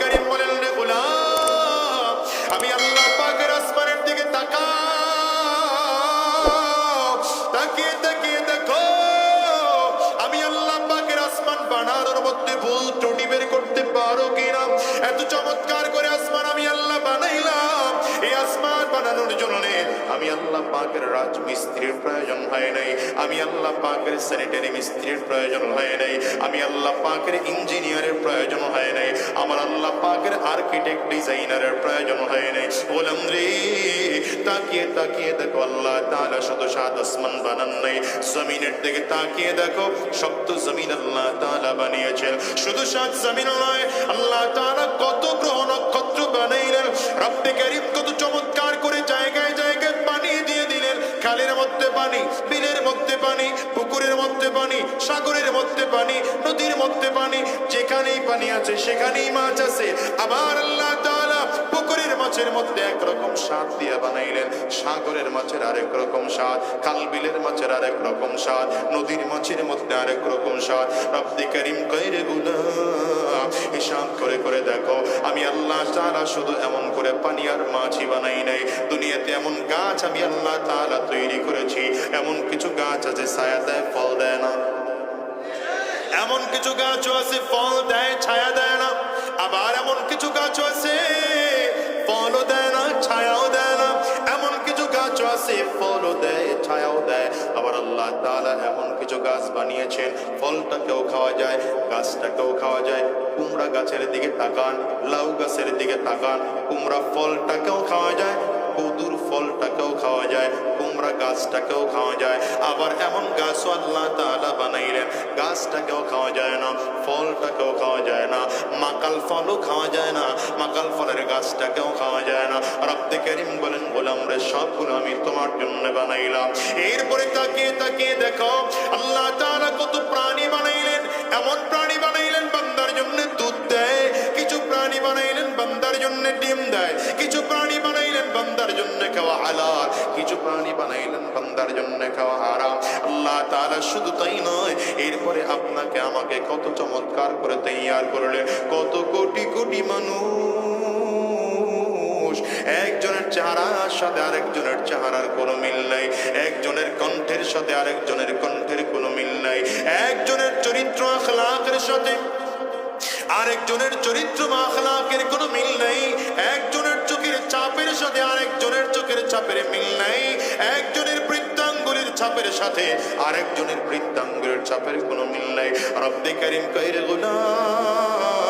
করিম বলেন বানানোর জন্য আমি আল্লাহ পাকের রাজমিস্ত্রির প্রয়োজন হয় নাই। আমি আল্লাহ পাকের স্যানিটারি মিস্ত্রির প্রয়োজন হয় নাই। আমি আল্লাহ পাকের ইঞ্জিনিয়ারের প্রয়োজন হয় নাই। আমার আল্লাহ পাকের আর্কিটেক্ট ডিজাইনারের প্রয়োজন হয় নাই। বললাম রে, তাকিয়ে তাকিয়ে দেখো আল্লাহ তাআলা শুধু সাত আসমান বানান নাই। জমিনের দিকে তাকিয়ে দেখো, শক্ত জমিন আল্লাহ তালা বানিয়েছেন। শুধু সাত জমিন নয়, আল্লাহ তাআলা কত গ্রহ নক্ষত্র বানাইলেন। রব্বে কত চমৎকার পানি, বিলের মধ্যে পানি, পুকুরের মধ্যে পানি, সাগরের মধ্যে পানি, নদীর মধ্যে পানি, যেখানেই পানি আছে সেখানেই মাছ আছে। আবার আল্লাহ পুকুরের মাছের মধ্যে একরকম স্বাদ দিয়া বানাইলেন। সাগরের মাছের আরেক রকম স্বাদ খাল বিলের মাছের আরেক রকম স্বাদ, নদীর মাছের মধ্যে আরেক রকম স্বাদ। রব্বে করিম কইরে হিসাব করে করে দেখো, আমি আল্লাহ তাআলা শুধু এমন করে পানি আর মাছই বানাই নাই। দুনিয়াতে এমন গাছ আমি আল্লাহ তাআলা তৈরি করেছি, এমন কিছু গাছ আছে ছায়া দেয় ফল দেয় না। এমন কিছু গাছও আছে ফল দেয়, ছায়া দেয় না। আবার এমন কিছু গাছও আছে ফলও দেয় না, ছায়াও দেয় না। এমন কিছু গাছও আছে ফলও দেয়, ছায়াও দেয়। আবার আল্লাহ তাআলা এমন কিছু গাছ বানিয়েছেন, ফলটাকেও খাওয়া যায়, গাছটাকেও খাওয়া যায়। কুমড়া গাছের দিকে তাকান, লাউ গাছের দিকে তাকান, কুমড়া ফলটাকেও খাওয়া যায়। কদুর ফলটাকেও খাওয়া যায়, কুমড়া গাছটাকেও খাওয়া যায়। আবার এমন গাছও আল্লাহ তাআলা বানাইলেন, গাছটাকেও খাওয়া যায় না, ফলটাকেও খাওয়া যায় না, মাকাল ফলও খাওয়া যায় না, মাকাল ফলের গাছটাকেও খাওয়া যায় না। রব্বে করিম বলেন, গোলাম রে, সবগুলো আমি তোমার জন্য বানাইলাম। এরপরে তাকিয়ে তাকিয়ে দেখো, আল্লাহ তাআলা কত প্রাণী বানাইলেন, এমন প্রাণী বানাইলেন বান্দার জন্য দুধ দেয়, কিছু প্রাণী বানাইলেন বান্দার জন্য ডিম দেয়, কিছু প্রাণী হালাল কিছু প্রাণী বানাইলেন বান্দার জন্য, খাওয়া হারাম। আল্লাহ তাআলা শুধু তাই নয়, এরপরে আপনাকে আমাকে কত চমৎকার করে তৈয়ার করলেন। কত কোটি কোটি মানুষ। একজনের চেহারার সাথে আরেকজনের চেহারার কোনো মিল নাই। একজনের কণ্ঠের সাথে আরেকজনের কণ্ঠের কোনো মিল নাই। একজনের চরিত্র আখলাকের সাথে আরেকজনের চরিত্র বা আখলাকের কোনো মিল নেই। একজনের চোখের চাপের সাথে আরেকজনের চাপের মিল নাই। একজনের বৃত্তাঙ্গুলির ছাপের সাথে আরেকজনের বৃত্তাঙ্গুলির ছাপের কোনো মিল নাই। রব্দে করিম কৈর গোলাম।